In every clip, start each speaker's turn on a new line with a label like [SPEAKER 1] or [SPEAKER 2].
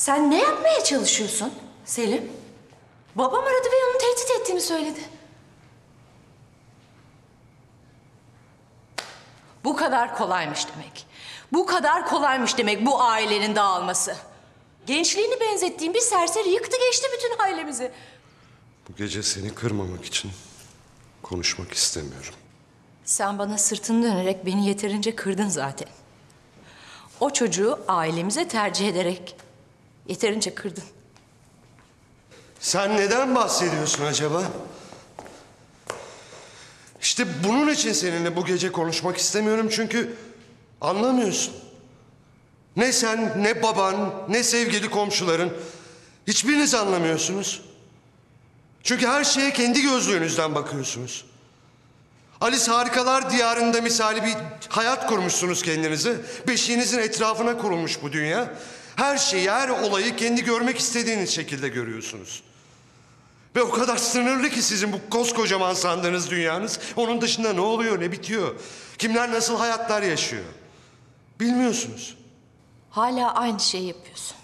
[SPEAKER 1] Sen ne yapmaya çalışıyorsun Selim? Babam aradı ve onu tehdit ettiğini söyledi. Bu kadar kolaymış demek. Bu kadar kolaymış demek bu ailenin dağılması. Gençliğini benzettiğim bir serseri yıktı geçti bütün ailemizi.
[SPEAKER 2] Bu gece seni kırmamak için konuşmak istemiyorum.
[SPEAKER 1] Sen bana sırtını dönerek beni yeterince kırdın zaten. O çocuğu ailemize tercih ederek yeterince kırdın.
[SPEAKER 2] Sen neden bahsediyorsun acaba? İşte bunun için seninle bu gece konuşmak istemiyorum çünkü anlamıyorsun. Ne sen, ne baban, ne sevgili komşuların hiçbiriniz anlamıyorsunuz. Çünkü her şeye kendi gözlüğünüzden bakıyorsunuz. Alice Harikalar Diyarı'nda misali bir hayat kurmuşsunuz kendinize. Beşiğinizin etrafına kurulmuş bu dünya. Her şeyi, her olayı kendi görmek istediğiniz şekilde görüyorsunuz. Ve o kadar sınırlı ki sizin bu koskocaman sandığınız dünyanız. Onun dışında ne oluyor, ne bitiyor? Kimler nasıl hayatlar yaşıyor? Bilmiyorsunuz.
[SPEAKER 1] Hala aynı şeyi yapıyorsun.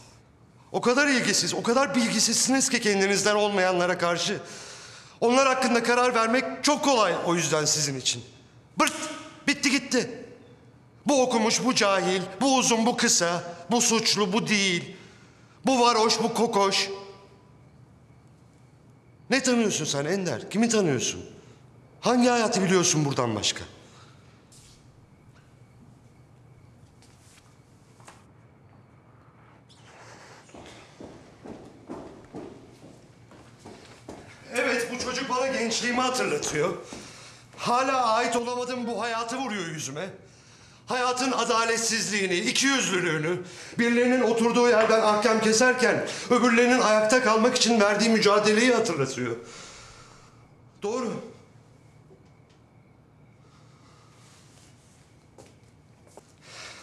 [SPEAKER 2] O kadar ilgisiz, o kadar bilgisizsiniz ki kendinizden olmayanlara karşı. Onlar hakkında karar vermek çok kolay o yüzden sizin için. Bırt, bitti gitti. Bu okumuş, bu cahil, bu uzun, bu kısa, bu suçlu, bu değil. Bu varoş, bu kokoş. Ne tanıyorsun sen Ender? Kimi tanıyorsun? Hangi hayatı biliyorsun buradan başka? Evet, bu çocuk bana gençliğimi hatırlatıyor. Hala ait olamadığım bu hayatı vuruyor yüzüme. Hayatın adaletsizliğini, ikiyüzlülüğünü, birilerinin oturduğu yerden ahkam keserken öbürlerinin ayakta kalmak için verdiği mücadeleyi hatırlatıyor. Doğru.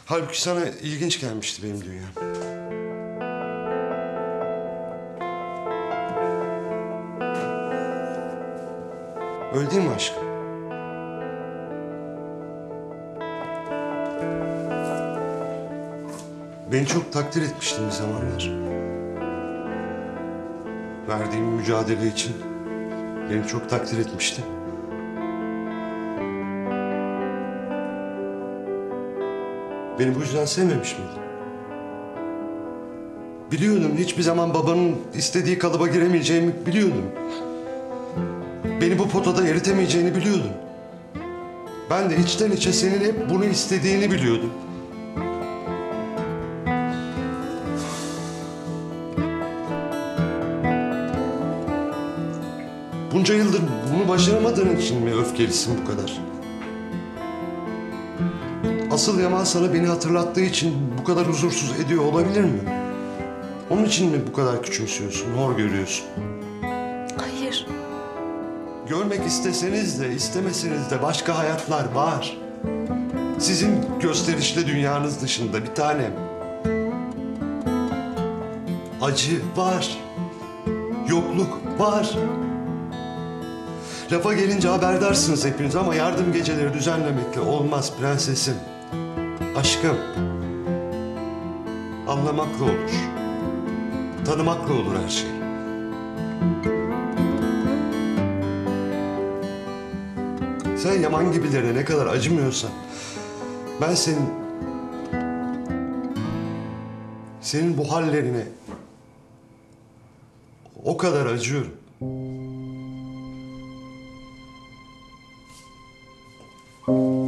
[SPEAKER 2] Halbuki sana ilginç gelmişti benim dünyam. Öyle değil aşkım? Beni çok takdir etmiştin bir zamanlar. Verdiğim mücadele için beni çok takdir etmiştin. Beni bu yüzden sevmemiş miydin? Biliyordum hiçbir zaman babanın istediği kalıba giremeyeceğimi biliyordum. Beni bu potada eritemeyeceğini biliyordum. Ben de içten içe senin hep bunu istediğini biliyordum. Bunca yıldır bunu başaramadığın için mi öfkelisin bu kadar? Asıl Yaman sana beni hatırlattığı için bu kadar huzursuz ediyor olabilir mi? Onun için mi bu kadar küçümsüyorsun, hor görüyorsun?
[SPEAKER 1] Hayır.
[SPEAKER 2] Görmek isteseniz de istemeseniz de başka hayatlar var. Sizin gösterişli dünyanız dışında bir tanem. Acı var. Yokluk var. Lafa gelince haberdarsınız hepiniz ama yardım geceleri düzenlemekle olmaz prensesim. Aşkım. Anlamakla olur. Tanımakla olur her şey. Sen Yaman gibilerine ne kadar acımıyorsan... ...ben senin... ...senin bu hallerine... ...o kadar acıyorum. thank you